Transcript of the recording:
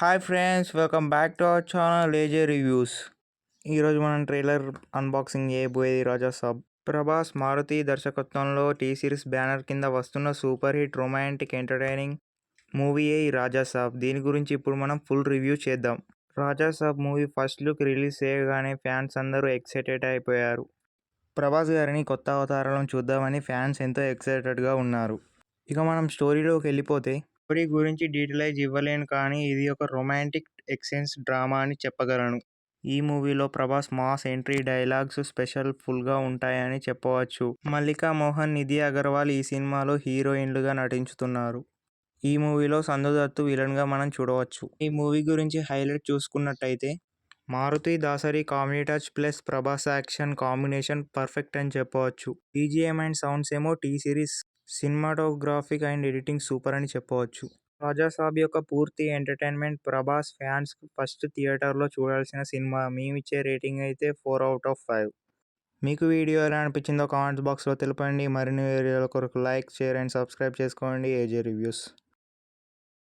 Hi friends welcome back to our channel A J reviews ఈరోజు మనం trailer unboxing చేయబోయేది రాజా sub. Prabhas Maruti దర్శకత్వంలో T series banner కింద వస్తున్న సూపర్ హిట్ రొమాంటిక్ ఎంటర్టైనింగ్ మూవీయే ఈ రాజా సాబ్. దీని గురించి ఇప్పుడు మనం ఫుల్ రివ్యూ చేద్దాం. Raja Saab movie first look release చేయగానే ఫ్యాన్స్ అందరూ ఎక్సైటెడ్ అయిపోయారు. ప్రభాస్ గారిని కొత్త అవతారాలను చూద్దామని ఫ్యాన్స్ ఎంతో ఎక్సైటెడ్గా ఉన్నారు. ఇక మనం స్టోరీలోకి వెళ్ళిపోతే స్టోరీ గురించి డీటెయిల్స్ ఇవ్వలేను కానీ ఇది ఒక రొమాంటిక్ ఎక్సెన్స్ డ్రామా అని చెప్పగలను. ఈ మూవీలో Prabhas mass entry dialogues special ఫుల్గా ఉంటాయని చెప్పవచ్చు. మల్లికా మోహన్ నిధి అగర్వాల్ ఈ సినిమాలో హీరోయిన్లుగా నటించుతున్నారు. ఈ మూవీలో సందు దత్తు విలన్గా మనం చూడవచ్చు. ఈ మూవీ గురించి హైలైట్ చూసుకున్నట్టయితే Maruthi Dasari comedy touch plus Prabhas action combination perfect అని చెప్పవచ్చు. బీజిఎం అండ్ సౌండ్స్ ఏమో T Series cinematographic and editing super అని చెప్పవచ్చు. రాజా సాబ్ యొక్క పూర్తి ఎంటర్టైన్మెంట్ ప్రభాస్ ఫ్యాన్స్ ఫస్ట్ థియేటర్లో చూడాల్సిన సినిమా. మేమిచ్చే రేటింగ్ అయితే ఫోర్ అవుట్ ఆఫ్ ఫైవ్. మీకు వీడియో ఎలా అనిపించిందో కామెంట్స్ బాక్స్లో తెలపండి. మరిన్ని వీడియోల కొరకు లైక్ షేర్ అండ్ సబ్స్క్రైబ్ చేసుకోండి. AJ reviews.